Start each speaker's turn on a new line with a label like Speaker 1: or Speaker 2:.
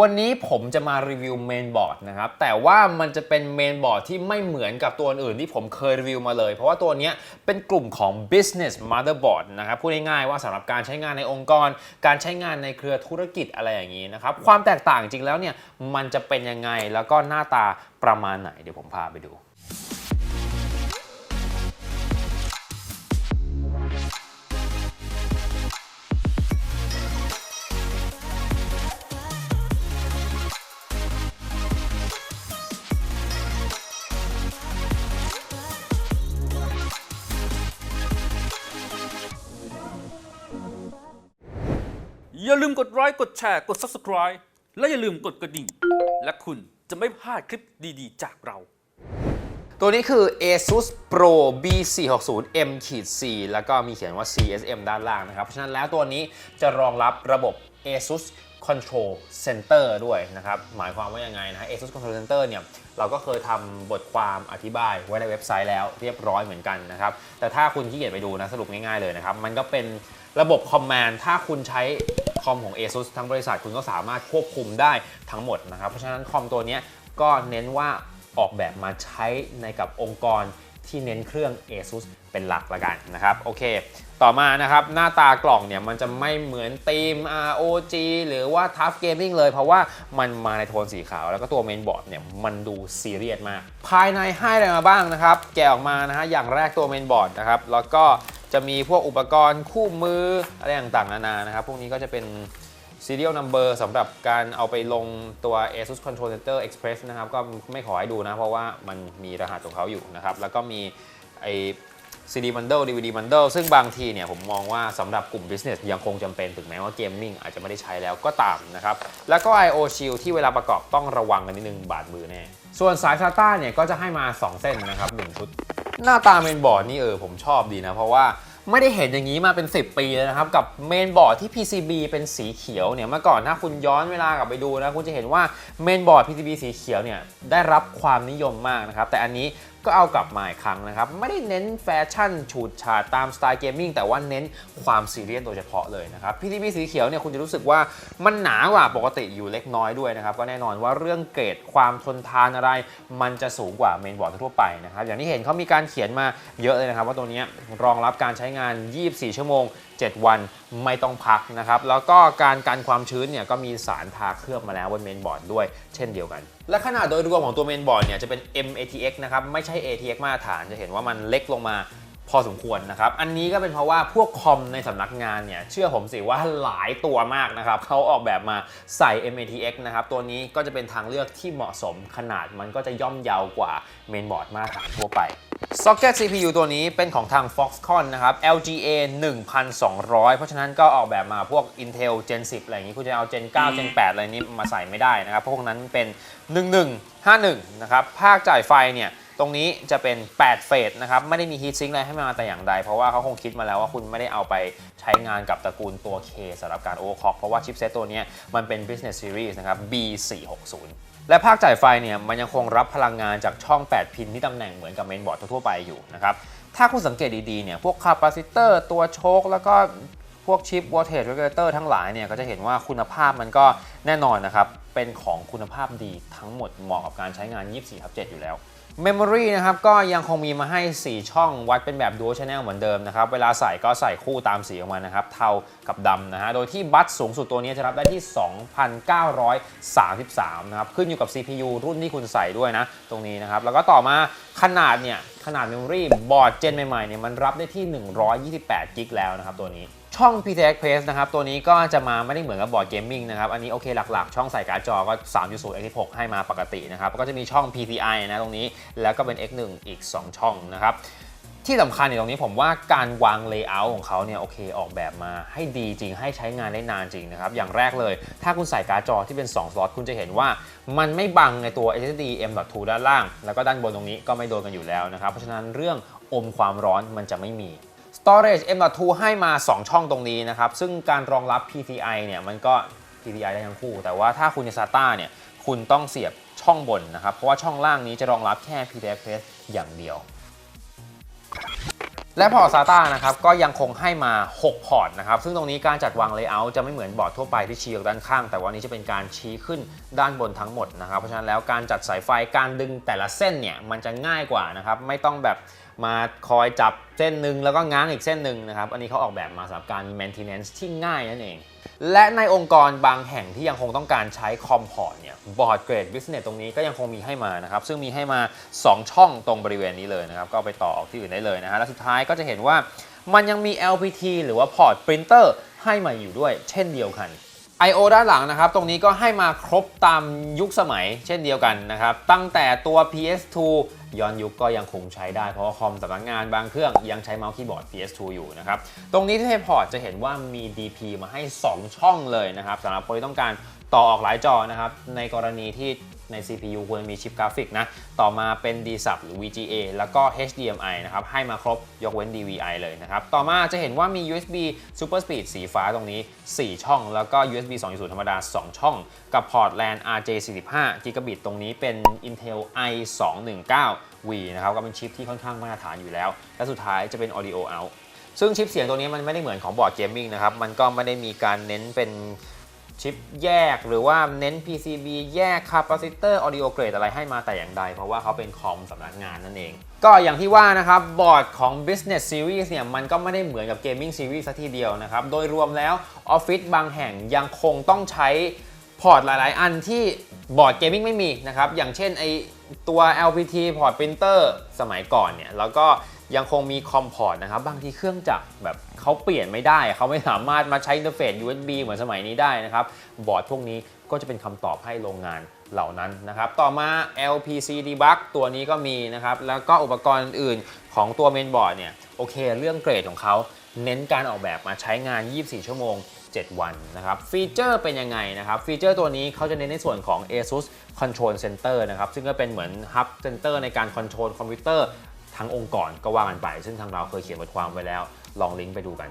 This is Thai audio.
Speaker 1: วันนี้ผมจะมารีวิวเมนบอร์ดนะครับ แต่ว่ามันจะเป็นเมนบอร์ดที่ไม่เหมือนกับตัวอื่นที่ผมเคยรีวิวมาเลย เพราะว่าตัวนี้เป็นกลุ่มของ business motherboard นะครับ พูดง่ายๆว่าสำหรับการใช้งานในองค์กร การใช้งานในเครือธุรกิจอะไรอย่างนี้นะครับ ความแตกต่างจริงแล้วเนี่ย มันจะเป็นยังไงแล้วก็หน้าตาประมาณไหน เดี๋ยวผมพาไปดู
Speaker 2: อย่าลืมกดไลค์กดแชร์กด Subscribe และอย่าลืมกดกระดิ่ง และคุณจะไม่พลาดคลิปดีๆ จากเรา
Speaker 1: ตัวนี้คือ ASUS Pro B460M-C แล้วก็มีเขียนว่า CSM ด้านล่างนะครับ เพราะฉะนั้นแล้วตัวนี้จะรองรับระบบ ASUS Control Center ด้วยนะครับ หมายความว่ายังไงนะ ASUS Control Center เนี่ย เราก็เคยทำบทความอธิบายไว้ในเว็บไซต์แล้วเรียบร้อยเหมือนกันนะครับ แต่ถ้าคุณขี้เกียจไปดูนะ สรุปง่ายๆเลยนะครับ มันก็เป็นระบบคอมมานด์ถ้าคุณใช้ คอมของ ASUS ทั้งบริษัทคุณก็สามารถควบคุมได้ทั้งหมดนะครับ เพราะฉะนั้นคอมตัวนี้ก็เน้นว่าออกแบบมาใช้ในกับองค์กรที่เน้นเครื่อง ASUS เป็นหลักละกันนะครับโอเค ต่อมานะครับหน้าตากล่องเนี่ยมันจะไม่เหมือนธีม ROG หรือว่า Tough Gaming เลย เพราะว่ามันมาในโทนสีขาว แล้วก็ตัวเมนบอร์ดเนี่ยมันดูซีเรียสมาก ภายในให้อะไรมาบ้างนะครับ แกะออกมานะฮะอย่างแรกตัวเมนบอร์ดนะครับแล้วก็ จะมีพวกอุปกรณ์คู่มืออะไรต่างๆนานานะครับพวกนี้ก็จะเป็น serial number สำหรับการเอาไปลงตัว ASUS Control Center Express นะครับ ก็ไม่ขอให้ดูนะ เพราะว่ามันมีรหัสของเขาอยู่นะครับ แล้วก็มีไอ CD bundle DVD bundle ซึ่งบางทีเนี่ยผมมองว่าสำหรับกลุ่ม business ยังคงจำเป็นถึงแม้ว่า gaming อาจจะไม่ได้ใช้แล้วก็ตามนะครับ แล้วก็ I/O Shield ที่เวลาประกอบต้องระวังกันนิดนึงบาดมือแน่ ส่วนสาย SATA เนี่ยก็จะให้มา 2 เส้นนะครับ1ชุด หน้าตาเมนบอร์ดนี่เออผมชอบดีนะ เพราะว่า ไม่ได้เห็นอย่างนี้มาเป็น 10 ปีแล้วนะครับ กับเมนบอร์ดที่ PCB เป็นสีเขียวเนี่ยเมื่อก่อนถ้าคุณย้อนเวลากลับไปดูนะ คุณจะเห็นว่าเมนบอร์ด PCB สีเขียวเนี่ยได้รับความนิยมมากนะครับ แต่อันนี้ก็เอากลับมาอีกครั้งนะครับ ไม่ได้เน้นแฟชั่นฉูดฉาดตามสไตล์เกมมิ่งแต่ว่าเน้นความซีเรียสโดยเฉพาะเลยนะครับ PCB สีเขียวเนี่ยคุณจะรู้สึกว่ามันหนากว่าปกติอยู่เล็กน้อยด้วยนะครับ ก็แน่นอนว่าเรื่องเกรดความทนทานอะไร มันจะสูงกว่าเมนบอร์ดทั่วไปนะครับ อย่างที่เห็นเขามีการเขียนมาเยอะเลยนะครับ ว่าตัวนี้รองรับการใช้งาน 24 ชั่วโมง 7 วันไม่ต้องพักนะครับ แล้วก็การกันความชื้นเนี่ยก็มีสารทาเคลือบมาแล้วบนเมนบอร์ดด้วย เช่นเดียวกัน และขนาดโดยรวมของตัวเมนบอร์ดเนี่ยจะเป็น MATX นะครับไม่ใช่ ATX มาตรฐานจะเห็นว่ามันเล็กลงมาพอสมควรนะครับ อันนี้ก็เป็นเพราะว่าพวกคอมในสำนักงานเนี่ย เชื่อผมสิว่าหลายตัวมากนะครับ เขาออกแบบมาใส่ MATX นะครับ ตัวนี้ก็จะเป็นทางเลือกที่เหมาะสมขนาดมันก็จะย่อมเยาวกว่าเมนบอร์ดมาตรฐานทั่วไป Socket CPU ตัวนี้เป็นของทาง Foxconn นะครับ LGA 1200 เพราะฉะนั้นก็ออกแบบมาพวก Intel Gen 10 อะไรอย่างนี้คุณจะเอา Gen 9 Gen 8 อะไรนี้มาใส่ไม่ได้นะครับพวกนั้นเป็น 1151 นะครับ ภาคจ่ายไฟเนี่ย ตรงนี้จะเป็น 8 เฟสนะครับ ไม่ได้มี heat sink อะไรให้มาแต่อย่างใด เพราะว่าเขาคงคิดมาแล้วว่าคุณไม่ได้เอาไปใช้งานกับตระกูลตัว K สำหรับการ overclock เพราะว่าชิปเซตตัวนี้มันเป็น business series นะครับ B460 และภาคจ่ายไฟเนี่ยมันยังคงรับพลังงานจากช่อง 8 พินที่ตำแหน่งเหมือนกับเมนบอร์ดทั่วไปอยู่นะครับถ้าคุณสังเกตดีๆเนี่ยพวกคาปาซิเตอร์ตัวโชคแล้วก็พวกชิป voltage regulator ทั้งหลายเนี่ยก็จะเห็นว่าคุณภาพมันก็แน่นอนนะครับเป็นของคุณภาพดีทั้งหมดเหมาะกับการใช้งาน 24/7 อยู่แล้ว Memory นะครับก็ยังคงมีมาให้ 4 ช่องวัดเป็นแบบ Dual Channel เหมือนเดิมนะครับ เวลาใส่ก็ใส่คู่ตามสีของมันนะครับ เทากับดำนะฮะ โดยที่บัตสูงสุดตัวนี้จะรับได้ที่ 2,933 นะครับ ขึ้นอยู่กับ CPU รุ่นที่คุณใส่ด้วยนะ ตรงนี้นะครับ แล้วก็ต่อมาขนาดเนี่ย ขนาด Memory บอร์ดเจนใหม่ๆเนี่ยมันรับได้ที่ 128 กิกแล้วนะครับตัวนี้ ช่อง PCI Express นะครับ ตัวนี้ก็จะมาไม่ได้เหมือนกับบอร์ดเกมมิ่งนะครับ อันนี้โอเคหลักๆ ช่องใส่การ์ดจอก็ 3.0 x 6ให้มาปกตินะครับ ก็จะมีช่อง PCI นะตรงนี้ แล้วก็เป็น X1 อีก 2 ช่องนะครับที่สำคัญในตรงนี้ผมว่าการวางเลเยอร์ของเขาเนี่ยโอเคออกแบบมาให้ดีจริงให้ใช้งานได้นานจริงนะครับ อย่างแรกเลย ถ้าคุณใส่การ์ดจอที่เป็น 2 สล็อตคุณจะเห็นว่ามันไม่บังในตัว SSD M.2 ด้านล่าง แล้วก็ด้านบนตรงนี้ก็ไม่โดนกันอยู่แล้วนะครับ เพราะฉะนั้นเรื่องอมความร้อนมันจะไม่มี Storage M.2 ให้มา 2 ช่องตรงนี้นะครับ ซึ่งการรองรับ PCI เนี่ยมันก็ PCI ได้ทั้งคู่ แต่ว่าถ้าคุณจะ SATA เนี่ยคุณต้องเสียบช่องบนนะครับ เพราะว่าช่องล่างนี้จะรองรับแค่ PCI Express อย่างเดียว และพอร์ต SATA นะครับก็ยังคงให้มา 6 พอร์ตนะครับ ซึ่งตรงนี้การจัดวาง layout จะไม่เหมือนบอร์ดทั่วไปที่ชี้ออกด้านข้าง แต่ว่านี้จะเป็นการชี้ขึ้นด้านบนทั้งหมดนะครับ เพราะฉะนั้นแล้วการจัดสายไฟการดึงแต่ละเส้นเนี่ยมันจะง่ายกว่านะครับไม่ต้องแบบ มาคอยจับเส้นหนึ่งแล้วก็ง้างอีกเส้นหนึ่งนะครับ อันนี้เขาออกแบบมาสำหรับการ maintenance ที่ง่ายนั่นเอง และในองค์กรบางแห่งที่ยังคงต้องการใช้คอมพอร์ตเนี่ยบอร์ดเกรด business ตรงนี้ก็ยังคงมีให้มานะครับ ซึ่งมีให้มา 2 ช่องตรงบริเวณนี้เลยนะครับ ก็ไปต่อออกที่อื่นได้เลยนะฮะและสุดท้ายก็จะเห็นว่ามันยังมี LPT หรือว่าพอร์ตปรินเตอร์ให้มาอยู่ด้วย เช่นเดียวกัน I/O ด้านหลังนะครับ ตรงนี้ก็ให้มาครบตามยุคสมัยเช่นเดียวกันนะครับ ตั้งแต่ตัว PS2 ย้อนยุคก็ยังคงใช้ได้ เพราะว่าคอมสำนักงานบางเครื่องยังใช้เมาส์คีย์บอร์ด PS2 อยู่นะครับ ตรงนี้ที่พอร์ตจะเห็นว่ามี DP มาให้ 2 ช่องเลยนะครับสำหรับคนที่ต้องการต่อออกหลายจอนะครับ ในกรณีที่ ใน CPU ควรมีชิปกราฟิกนะ ต่อมาเป็น D-Sub หรือ VGA แล้วก็ HDMI นะครับ ให้มาครบยกเว้น DVI เลยนะครับ ต่อมาจะเห็นว่ามี USB Super Speed สีฟ้าตรงนี้ 4 ช่อง แล้วก็ USB 2.0 ธรรมดา 2 ช่อง กับพอร์ต LAN RJ45 Gigabit ตรงนี้เป็น Intel i219V นะครับ ก็เป็นชิปที่ค่อนข้างมาตรฐานอยู่แล้ว และสุดท้ายจะเป็น Audio Out ซึ่งชิปเสียงตัวนี้มันไม่ได้เหมือนของบอร์ดเกมมิ่งนะครับ มันก็ไม่ได้มีการเน้นเป็น ชิปแยกหรือว่าเน้น PCB แยกคาปาซิเตอร์ audio grade อะไรให้มาแต่อย่างใด เพราะว่าเขาเป็นคอมสำนักงานนั่นเอง ก็อย่างที่ว่านะครับ บอร์ดของ business series เนี่ยมันก็ไม่ได้เหมือนกับ gaming series ซะทีเดียวนะครับ โดยรวมแล้วออฟฟิศบางแห่งยังคงต้องใช้พอร์ตหลาย ๆ อันที่บอร์ดเกมมิ่งไม่มีนะครับ อย่างเช่นไอตัว LPT พอร์ตปรินเตอร์สมัยก่อนเนี่ยแล้วก็ ยังคงมีคอมพอร์ตนะครับ บางทีเครื่องจักรแบบเขาเปลี่ยนไม่ได้ เขาไม่สามารถมาใช้อินเทอร์เฟซ USB เหมือนสมัยนี้ได้นะครับ บอร์ดพวกนี้ก็จะเป็นคำตอบให้โรงงานเหล่านั้นนะครับ ต่อมา LPC debug ตัวนี้ก็มีนะครับ แล้วก็อุปกรณ์อื่นของตัวเมนบอร์ดเนี่ย โอเค เรื่องเกรดของเขาเน้นการออกแบบมาใช้งาน 24 ชั่วโมง 7 วันนะครับ ฟีเจอร์เป็นยังไงนะครับ ฟีเจอร์ตัวนี้เขาจะเน้นในส่วนของ ASUS Control Center นะครับ ซึ่งก็เป็นเหมือน Hub Center ในการคอนโทรลคอมพิวเตอร์ ทั้งองค์กรก็ว่ากันไป ซึ่งทางเราเคยเขียนบทความไว้แล้ว ลองลิงก์ไปดูกัน